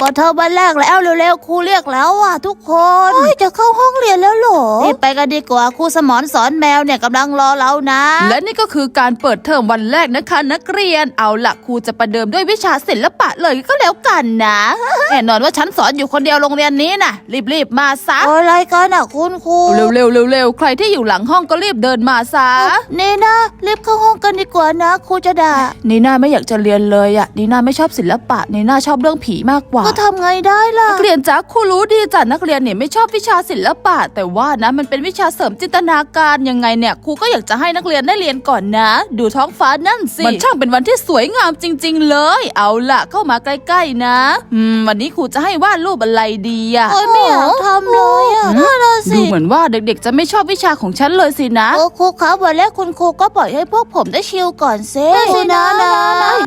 เปิดเทอมวันแรกแล้วเร็วๆครูเรียกแล้วอะทุกคนจะเข้าห้องเรียนแล้วเหรอรีบไปกันดีกว่าครูสมอนสอนแมวเนี่ยกำลังรอเรานะ และนี่ก็คือการเปิดเทอมวันแรกนะคะนักเรียนเอาละครูจะประเดิมด้วยวิชาศิลปะเลยก็แล้วกันนะแน่นอนว่าฉันสอนอยู่คนเดียวโรงเรียนนี้นะรีบๆมาซะอะไรกันอะคุณครูเร็วๆเร็วๆใครที่อยู่หลังห้องก็รีบเดินมาซะนี่นะรีบเข้าห้องกันดีกว่านะครูจะด่านีน่าไม่อยากจะเรียนเลยอะนีน่าไม่ชอบศิลปะนีน่าชอบเรื่องผีมากกว่าก็ทำไงได้ล่ะ นักเรียนจ้าครูรู้ดีจ้ะนักเรียนเนี่ยไม่ชอบวิชาศิลปะ แต่ว่านะมันเป็นวิชาเสริมจินตนาการยังไงเนี่ยครูก็อยากจะให้นักเรียนได้เรียนก่อนนะ ดูท้องฟ้านั่นสิมันช่างเป็นวันที่สวยงามจริง ๆ เลย เอาล่ะเข้ามาใกล้ๆนะอืมวันนี้ครูจะให้วาดรูปอะไรดีอะ โอ้ยไม่อยากทำเลยอะนั่นน่ะสิดูเหมือนว่าเด็กๆ จะไม่ชอบวิชาของฉันเลยสินะ โอ้ครูครับวันแรกคุณครูก็ปล่อยให้พวกผมได้ชิลก่อนเซ่สินะนะ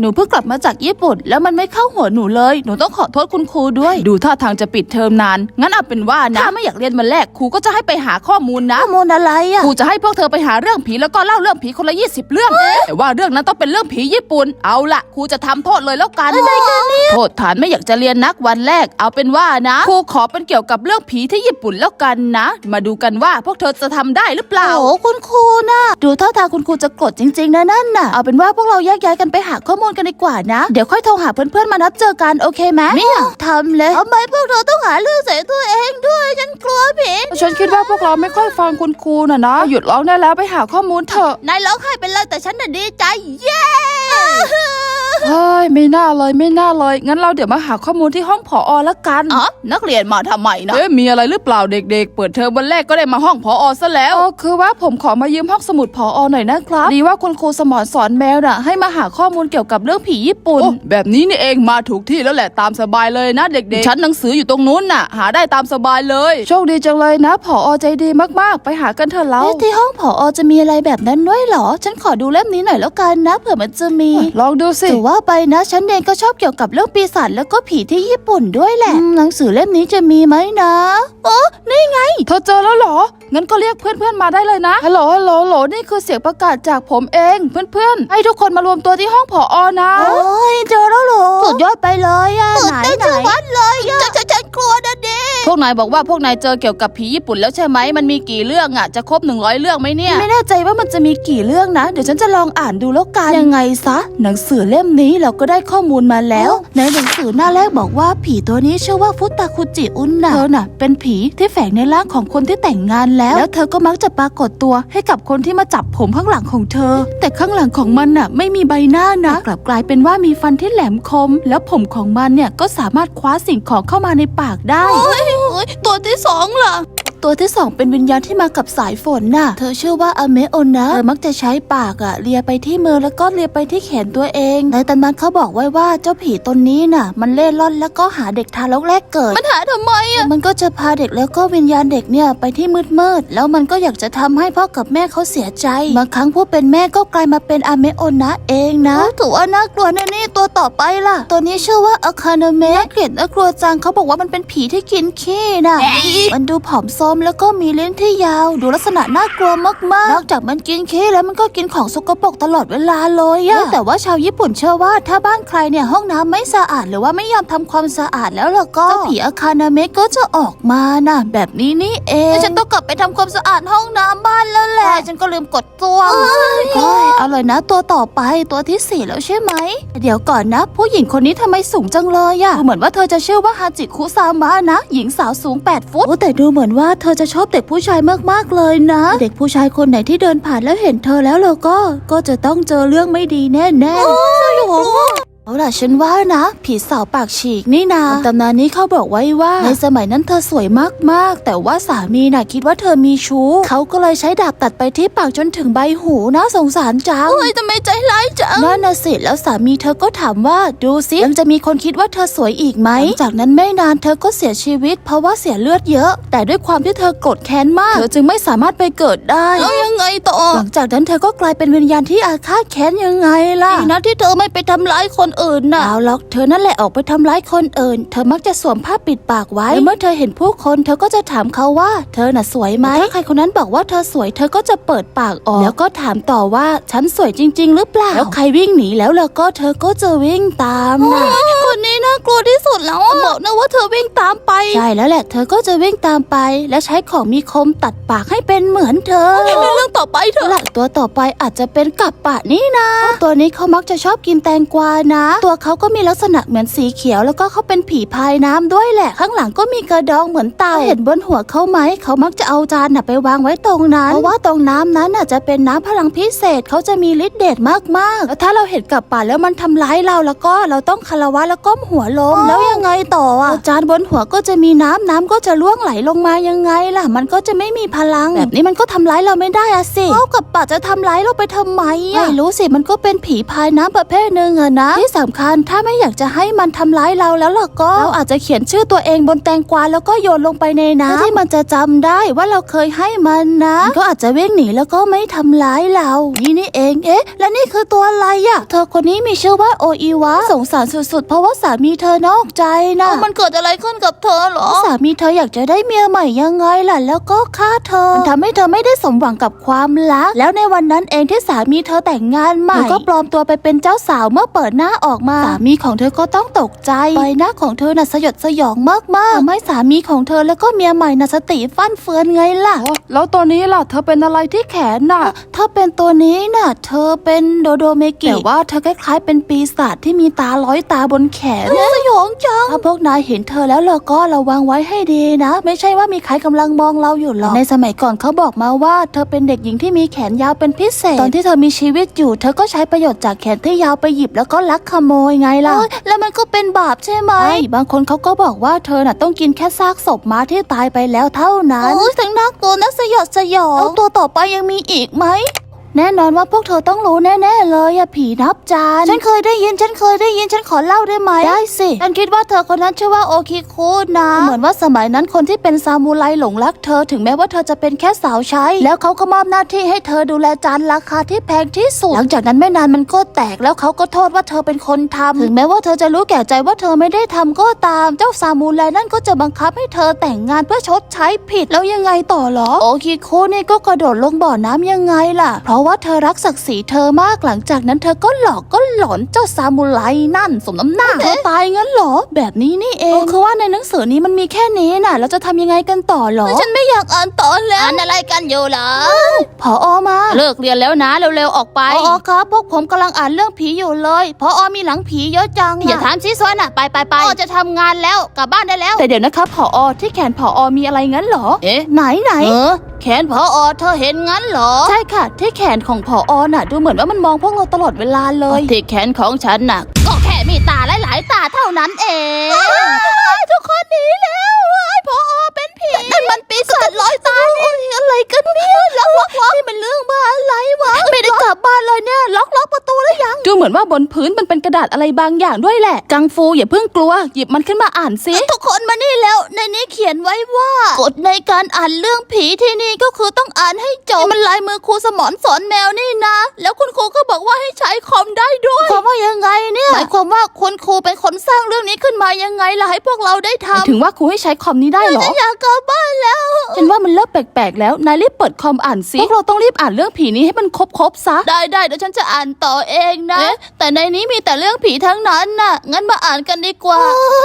หนูเพิ่งกลับมาจากญี่ปุ่น แล้วมันไม่เข้าหัวหนูเลย หนูต้องขอโทษคุณครูด้วย ดูท่าทางจะปิดเทอมนาน งั้นเอาเป็นว่านะถ้าไม่อยากเรียนวันแรกครูก็จะให้ไปหาข้อมูลนะข้อมูลอะไรอะครูจะให้พวกเธอไปหาเรื่องผีแล้วก็เล่าเรื่องผีคนละยี่สิบเรื่อง แต่ว่าเรื่องนั้นต้องเป็นเรื่องผีญี่ปุ่น เอาละครูจะทำโทษเลยแล้วกันอะไรกันเนี่ยโทษฐานไม่อยากจะเรียนนักวันแรก เอาเป็นว่านะครูขอเป็นเกี่ยวกับเรื่องผีที่ญี่ปุ่นแล้วกันนะ มาดูกันว่าพวกเธอจะทำได้หรือเปล่าโอ้คุณครูนะดูท่าทางคุณครูจะโกรธจริงๆนะนั่นน่ะเอาเป็นว่าพวกเราแยกย้ายกันไปหาข้อมูลกันดีกว่านะ เดี๋ยวค่อยโทรหาเพื่อนๆมานัดเจอกันโอเคไหมไม่อยากทำเลยทำไมพวกเราต้องหาเรื่องใส่ตัวเองด้วย ฉันกลัวผีฉันคิดว่าพวกเราไม่ค่อยฟังคุณครูน่ะนะ หยุดร้องได้แล้วไปหาข้อมูลเถอะ นายร้องไห้เป็นไรแต่ฉันน่ะดีใจ เย้ เฮ้ยไม่น่าเลยไม่น่าเลย งั้นเราเดี๋ยวมาหาข้อมูลที่ห้องผออละกันอ๋อนักเรียนมาทำไมนะเอ๊ะมีอะไรหรือเปล่าเด็ก ๆ เปิดเทอมวันแรกก็ได้มาห้องผออซะแล้วคือว่าผมขอมายืมห้องสมุดผออหน่อยนะครับ ดีว่าคุณครูสมอนสอนแมวน่ะให้มาหาข้อมูลเกี่ยวกับเรื่องผีญี่ปุ่นแบบนี้นี่เองมาถูกที่แล้วแหละตามสบายเลยนะเด็กๆชั้นหนังสืออยู่ตรงนู้นน่ะ หาได้ตามสบายเลย โชคดีจังเลยนะผออใจดีมากๆ ไปหากันเถอะเรา เอ๊ะที่ห้องผอจะมีอะไรแบบนั้นด้วยเหรอ ฉันขอดูเล่มนี้หน่อยแล้วกันนะเผื่อมันจะมี ลองดูสิถือว่าไปนะฉันเองก็ชอบเกี่ยวกับเรื่องปีศาจแล้วก็ผีที่ญี่ปุ่นด้วยแหละอืมหนังสือเล่มนี้จะมีไหมนะโอ้นี่ไง เธอเจอแล้วเหรอ งั้นก็เรียกเพื่อนๆมาได้เลยนะฮัลโหลฮัลโหลฮัลโหลนี่คือเสียงประกาศจากผมเองเพื่อนๆ ให้ทุกคนมารวมตัวที่ห้องผออนะ โอ้ยเจอแล้วเหรอสุดยอดไปเลยอะไหนไหนวัดเลยอะ พวกนายบอกว่าพวกนายเจอเกี่ยวกับผีญี่ปุ่นแล้วใช่ไหมมันมีกี่เรื่องอะจะครบ 100 เรื่องไหมเนี่ย ไม่แน่ใจว่ามันจะมีกี่เรื่องนะ เดี๋ยวฉันจะลองอ่านดูแล้วกัน ยังไงซะ หนังสือเล่มนี้เราก็ได้ข้อมูลมาแล้ว ในหนังสือหน้าแรกบอกว่าผีตัวนี้ชื่อว่าฟุตาคุจิอุนนะเธอน่ะ เป็นผีที่แฝงในร่างของคนที่แต่งงานแล้ว แล้วเธอก็มักจะปรากฏตัวให้กับคนที่มาจับผมข้างหลังของเธอ แต่ข้างหลังของมันน่ะ ไม่มีใบหน้านะกลับกลายเป็นว่ามีฟันที่แหลมคม แล้วผมของมันเนี่ยก็สามารถคว้าสิ่งของเข้ามาในปากได้ ตัวที่สองล่ะ ตัวที่สองเป็นวิญญาณที่มากับสายฝนน่ะ เธอชื่อว่าอเมโอนนะเธอมักจะใช้ปากอะเลียไปที่มือแล้วก็เลียไปที่แขนตัวเอง ในตำนานเขาบอกไว้ว่าเจ้าผีตนนี้น่ะ มันเล่ร่อนแล้วก็หาเด็กทารกแรกเกิด มันหาทำไมอะมันก็จะพาเด็กแล้วก็วิญญาณเด็กเนี่ยไปที่มืดมืดๆแล้วมันก็อยากจะทำให้พ่อกับแม่เขาเสียใจบางครั้งผู้เป็นแม่ก็กลายมาเป็นอเมโอนนะเองนะถือว่าน่ากลัวนะนี่ตัวต่อไปล่ะ ตัวนี้ชื่อว่าอาคานาเมะน่าเกลียดน่ากลัวจังเขาบอกว่ามันเป็นผีที่กินขี้น่ะ มันดูผอมโซมแล้วก็มีลิ้นที่ยาว ดูลักษณะน่ากลัวมากๆ นอกจากมันกินขี้แล้วมันก็กินของสกปรกตลอดเวลาเลยอะแต่ว่าชาวญี่ปุ่นเชื่อว่าถ้าบ้านใครเนี่ยห้องน้ำไม่สะอาดหรือว่าไม่ยอมทำความสะอาดแล้วล่ะก็เจ้าผีอาคานาเมะก็จะออกมาน่ะแบบนี้นี่เองฉันต้องกลับไปทำความสะอาดห้องน้ำบ้านแล้วแหละฉันก็ลืมกดตัว เฮ้ยเอาเลยนะตัวต่อไปตัวที่สี่แล้วใช่ไหม เดี๋ยวก่อนนะ ผู้หญิงคนนี้ทำไมสูงจังเลยอะดูเหมือนว่าเธอจะชื่อว่าฮาจิคุซามะนะ หญิงสาวสูง 8 ฟุตโอ้แต่ดูเหมือนว่าเธอจะชอบเด็กผู้ชายมากๆเลยนะ เด็กผู้ชายคนไหนที่เดินผ่านแล้วเห็นเธอแล้วเราก็ ก็จะต้องเจอเรื่องไม่ดีแน่ๆ เอาล่ะฉันว่านะ ผีสาวปากฉีกนี่นะตำนานนี้เขาบอกไว้ว่า ในสมัยนั้นเธอสวยมากๆ แต่ว่าสามีน่ะคิดว่าเธอมีชู้เขาก็เลยใช้ดาบตัดไปที่ปากจนถึงใบหูนะสงสารจังเฮ้ยทำไมใจร้ายจังนั่นน่ะสิแล้วสามีเธอก็ถามว่าดูสิยังจะมีคนคิดว่าเธอสวยอีกไหมหลังจากนั้นไม่นานเธอก็เสียชีวิต เพราะว่าเสียเลือดเยอะ แต่ด้วยความที่เธอโกรธแค้นมาก เธอจึงไม่สามารถไปเกิดได้แล้วยังไงต่อหลังจากนั้นเธอก็กลายเป็นวิญญาณที่อาฆาตแค้นยังไงล่ะดีนะที่เธอไม่ไปทำร้ายคนอื่นน่ะเอาหรอกเธอนั่นแหละออกไปทำร้ายคนอื่น เธอมักจะสวมผ้าปิดปากไว้และเมื่อเธอเห็นผู้คน เธอก็จะถามเขาว่า เธอน่ะสวยไหมถ้าใครคนนั้นบอกว่าเธอสวย เธอก็จะเปิดปากออก แล้วก็ถามต่อว่าฉันสวยจริง ๆ หรือเปล่าแล้วใครวิ่งหนีแล้วแล้วก็เธอก็จะวิ่งตามนะคนนี้น่ากลัวที่สุดแล้วบอกนะว่าเธอวิ่งตามไป ใช่แล้วแหละ เธอก็จะวิ่งตามไป และใช้ของมีคมตัดปากให้เป็นเหมือนเธอเรื่องต่อไปเถอะละตัวต่อไปอาจจะเป็นกับปะนี่นะ ตัวนี้เขามักจะชอบกินแตงกวานะ ตัวเขาก็มีลักษณะเหมือนสีเขียว แล้วก็เขาเป็นผีพายน้ำด้วยแหละ ข้างหลังก็มีกระดองเหมือนเต่าเห็นบนหัวเขาไหมเขามักจะเอาจานน่ะไปวางไว้ตรงนั้นเพราะว่าตรงน้ำนั้นน่ะจะเป็นน้ำพลังพิเศษเขาจะมีฤทธิ์เดชมากๆแล้วถ้าเราเห็นกับป่าแล้วมันทำร้ายเราแล้วก็เราต้องคารวะแล้วก้มหัวลงแล้วยังไงต่ออะจานบนหัวก็จะมีน้ำน้ำก็จะล่วงไหลลงมายังไงล่ะ มันก็จะไม่มีพลัง แบบนี้มันก็ทำร้ายเราไม่ได้อะสิเอากับป่าจะทำร้ายเราไปทำไมอะไม่รู้สิมันก็เป็นผีพายน้ำประเภทหนึ่งอะนะ ที่สำคัญถ้าไม่อยากจะให้มันทำร้ายเราแล้วล่ะก็เราอาจจะเขียนชื่อตัวเองบนแตงกวาแล้วก็โยนลงไปในน้ำเพื่อที่มันจะจำได้ว่าเราเคยให้มันนะมันก็อาจจะวิ่งหนีแล้วก็ไม่ทำร้ายเรา นี่นี่เอง เอ๊ะ แล้วนี่คือตัวอะไรอะเธอคนนี้มีชื่อว่าโออีวะสงสารสุดๆ เพราะว่าสามีเธอนอกใจนะ มันเกิดอะไรขึ้นกับเธอหรอ สามีเธออยากจะได้เมียใหม่ยังไงล่ะ แล้วก็ฆ่าเธอ มันทำให้เธอไม่ได้สมหวังกับความรัก แล้วในวันนั้นเองที่สามีเธอแต่งงานใหม่เธอก็ปลอมตัวไปเป็นเจ้าสาวเมื่อเปิดหน้าออกมา สามีของเธอก็ต้องตกใจใบหน้าของเธอน่ะสยดสยองมากๆทำให้สามีของเธอแล้วก็เมียใหม่น่ะสติฟั่นเฟือนไงล่ะ แล้วตัวนี้ล่ะ เธอเป็นอะไรที่แขนน่ะถ้าเป็นตัวนี้น่ะ เธอเป็นโดโดเมกิแต่ว่าเธอคล้ายๆเป็นปีศาจที่มีตาร้อยตาบนแขนสยองจัง ถ้าพวกนายเห็นเธอแล้วเราก็ระวังไว้ให้ดีนะ ไม่ใช่ว่ามีใครกำลังมองเราอยู่หรอก ในสมัยก่อนเขาบอกมาว่า เธอเป็นเด็กหญิงที่มีแขนยาวเป็นพิเศษ ตอนที่เธอมีชีวิตอยู่ เธอก็ใช้ประโยชน์จากแขนที่ยาวไปหยิบแล้วก็ลักขโมยไงล่ะ แล้วมันก็เป็นบาปใช่ไหม บางคนเขาก็บอกว่าเธอน่ะต้องกินแค่ซากศพม้าที่ตายไปแล้วเท่านั้นโอ้ยทั้งน่ากลัวน่าสยดสยองแล้วตัวต่อไปยังมีอีกไหม แน่นอนว่าพวกเธอต้องรู้แน่ๆเลยอะผีนับจาน ฉันเคยได้ยิน ฉันเคยได้ยิน ฉันขอเล่าได้ไหม ได้สิ ฉันคิดว่าเธอคนนั้นชื่อว่าโอคิคุนะ เหมือนว่าสมัยนั้นคนที่เป็นซามูไรหลงรักเธอถึงแม้ว่าเธอจะเป็นแค่สาวใช้ แล้วเขาก็มอบหน้าที่ให้เธอดูแลจานราคาที่แพงที่สุด หลังจากนั้นไม่นานมันก็แตกแล้วเขาก็โทษว่าเธอเป็นคนทำถึงแม้ว่าเธอจะรู้แก่ใจว่าเธอไม่ได้ทำก็ตาม เจ้าซามูไรนั่นก็จะบังคับให้เธอแต่งงานเพื่อชดใช้ผิด แล้วยังไงต่อหรอ โอคิคุนี่ก็กระโดดลงบ่อน้ำยังไงล่ะ เพราะว่าเธอรักศักดิ์ศรีเธอมากหลังจากนั้นเธอก็หลอกก็หลอนเจ้าซามูไรนั่น สมน้ำหน้าเธอตายงั้นเหรอ แบบนี้นี่เองคือว่าในหนังสือนี้มันมีแค่นี้น่ะเราจะทำยังไงกันต่อหรอฉันไม่อยากอ่านต่อแล้วอ่านอะไรกันอยู่เหรอพออมาเลิกเรียนแล้วนะเร็วๆออกไปพออครับพวกผมกำลังอ่านเรื่องผีอยู่เลยพออมีหลังผีเยอะจังอย่าถามชี้ซ้อนอะไปไปไปจะทำงานแล้วกลับบ้านได้แล้ว แต่เดี๋ยวนะครับผอที่แขนผอมีอะไรงั้นเหรอเอ๊ะไหนไหนเออ แขนพออเธอเห็นงั้นเหรอ ใช่ค่ะ ที่แขนของผอน่ะ ดูเหมือนว่ามันมองพวกเราตลอดเวลาเลยที่แขนของฉันน่ะ ก็แค่มีตาหลายๆตาเท่านั้นเองทุกคนหนีแล้วไอ้พอเป็นผีนั่นมันปีศาจร้อยตานี่อะไรกันเนี่ยล็อกล็อกล็อกนี่มันเรื่องบ้าอะไรวะไม่ได้กลับบ้านเลย มือนว่าบนพื้นมันเป็นกระดาษอะไรบางอย่างด้วยแหละ กังฟูอย่าเพิ่งกลัว หยิบมันขึ้นมาอ่านสิทุกคนมานี่แล้ว ในนี้เขียนไว้ว่ากฎในการอ่านเรื่องผีที่นี่ก็คือต้องอ่านให้จบนี่มันลายมือครูสมอนสอนแมวนี่นะ แล้วคุณครูก็บอกว่าให้ใช้คอมได้ด้วยความว่ายังไงเนี่ยหมายความว่าคุณครูเป็นคนสร้างเรื่องนี้ขึ้นมายังไงล่ะให้พวกเราได้ทำถึงว่าครูให้ใช้คอมนี้ได้เหรอ ฉันอยากกลับบ้านแล้ว ฉันว่ามันเริ่มแปลกๆ แล้ว นายรีบเปิดคอมอ่านสิ พวกเราต้องรีบอ่านเรื่องผีนี้ให้มันครบๆซะ ได้ได้เดี๋ยวฉันจะอ่านต่อเองนะแต่ในนี้มีแต่เรื่องผีทั้งนั้นน่ะ งั้นมาอ่านกันดีกว่า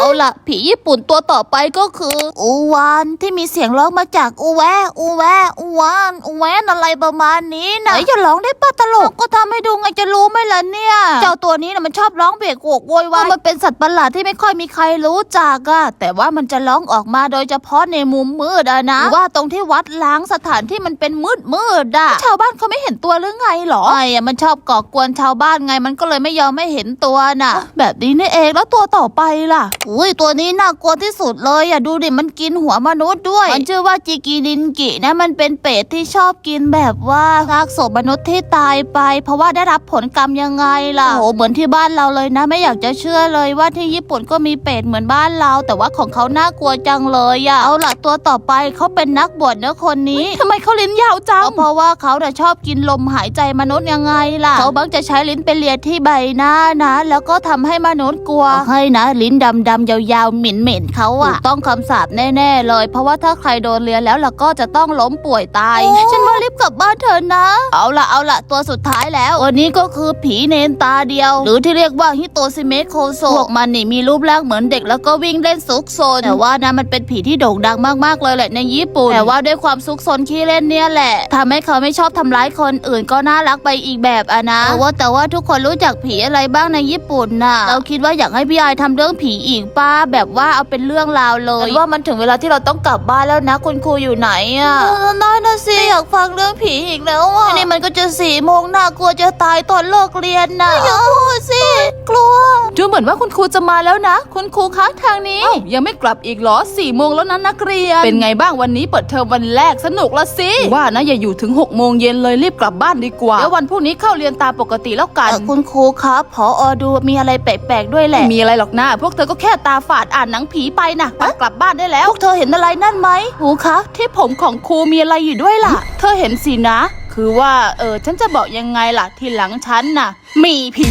เอาล่ะผีญี่ปุ่นตัวต่อไปก็คือ อูวานที่มีเสียงร้องมาจากอูแวอูแวอูวานอูแวนอะไรประมาณนี้นะจะร้องได้ป้าตลกก็ทำให้ดูไงจะรู้ไหมล่ะเนี่ย เจ้าตัวนี้นะมันชอบร้องเบรกโวกโวยวายมันเป็นสัตว์ประหลาดที่ไม่ค่อยมีใครรู้จักอะแต่ว่ามันจะร้องออกมาโดยเฉพาะในมุมมืดอะนะหรือว่าตรงที่วัดล้างสถานที่มันเป็นมืดมืดๆอะชาวบ้านเขาไม่เห็นตัวหรือไงเหรอไอ้อะมันชอบก่อกวนชาวบ้านไงมันก็เลยไม่ยอมไม่เห็นตัวน่ะ แบบนี้นี่เองแล้วตัวต่อไปล่ะ อุ้ยตัวนี้น่ากลัวที่สุดเลยอะดูดิมันกินหัวมนุษย์ด้วย มันชื่อว่าจิกินินกินะมันเป็นเป็ดที่ชอบกินแบบว่าซากศพมนุษย์ที่ตายไป เพราะว่าได้รับผลกรรมยังไงล่ะโอ้เหมือนที่บ้านเราเลยนะ ไม่อยากจะเชื่อเลยว่าที่ญี่ปุ่นก็มีเป็ดเหมือนบ้านเรา แต่ว่าของเขาน่ากลัวจังเลยอะเอาล่ะตัวต่อไปเขาเป็นนักบวชนะคนนี้ทำไมเขาลิ้นยาวจังก็เพราะว่าเขาน่ะชอบกินลมหายใจมนุษย์ยังไงล่ะเขาบังจะใช้ลิ้นไปเลียที่ใบหน้านะ แล้วก็ทำให้มนุษย์กลัวให้นะ ลิ้นดำๆยาวๆเหม็นๆเขาอะต้องคำสาปแน่ๆเลย เพราะว่าถ้าใครโดนเลียนแล้วเราก็จะต้องล้มป่วยตาย ฉันว่ารีบกลับบ้านเถอะนะ เอาละเอาละตัวสุดท้ายแล้ววันนี้ก็คือผีเนนตาเดียว หรือที่เรียกว่าฮิโตซิเมะโคโซพวกมันนี่มีรูปร่างเหมือนเด็กแล้วก็วิ่งเล่นซุกซนแต่ว่านะมันเป็นผีที่โด่งดังมากๆเลยแหละในญี่ปุ่นแต่ว่าด้วยความซุกซนขี้เล่นเนี่ยแหละทำให้เขาไม่ชอบทำร้ายคนอื่นก็น่ารักไปอีกแบบอะนะแต่ว่าแต่ว่าทุกคนรู้จักผีอะไรบ้างในญี่ปุ่นน่ะ เราคิดว่าอยากให้พี่ไอายทำเรื่องผีอีกป้าแบบว่าเอาเป็นเรื่องราวเลยว่ามันถึงเวลาที่เราต้องกลับบ้านแล้วนะ คุณครูอยู่ไหนอะน้อยนะสิอยากฟังเรื่องผีอีกแล้วอะนี่มันก็จะสี่โมงน่ากลัวจะตายตอนเลิกเรียนนะอย่าพูดสิกลัวดูเหมือนว่าคุณครูจะมาแล้วนะ คุณครูคะทางนี้อ้าวยังไม่กลับอีกเหรอสี่โมงแล้วนะนักเรียนเป็นไงบ้างวันนี้เปิดเทอมวันแรกสนุกละสิว่านะอย่าอยู่ถึง6กโมงเย็นเลยรีบกลับบ้านดีกว่าแล้ววันพรุ่งนี้เข้าเรียนตามปกติแล้วกันเอ่อคุณครูครับพออดูมีอะไรแปลกๆด้วยแหละไม่มีอะไรหรอกนะพวกเธอก็แค่ตาฝาดอ่านหนังผีไปนะไปกลับบ้านได้แล้ว พวกเธอเห็นอะไรนั่นไหมครูคะที่ผมของครูมีอะไรอยู่ด้วยล่ะ เธอเห็นสินะ คือว่าเออฉันจะบอกยังไงล่ะ ที่หลังฉันน่ะ มีผี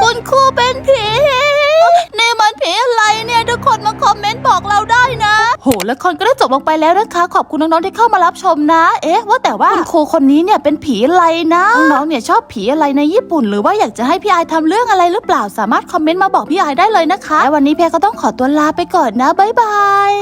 คุณครูเป็นผีนี่มันผีอะไรเนี่ยทุกคนมาคอมเมนต์บอก ละครก็ได้จบลงไปแล้วนะคะ ขอบคุณน้องๆที่เข้ามารับชมนะ เอ๊ะ ว่าแต่ว่าคุณครูคนนี้เนี่ยเป็นผีอะไรนะน้องๆเนี่ยชอบผีอะไรในญี่ปุ่น หรือว่าอยากจะให้พี่ไอายทำเรื่องอะไรหรือเปล่าสามารถคอมเมนต์มาบอกพี่ไอายได้เลยนะคะและวันนี้แพรก็ต้องขอตัวลาไปก่อนนะบ๊ายบาย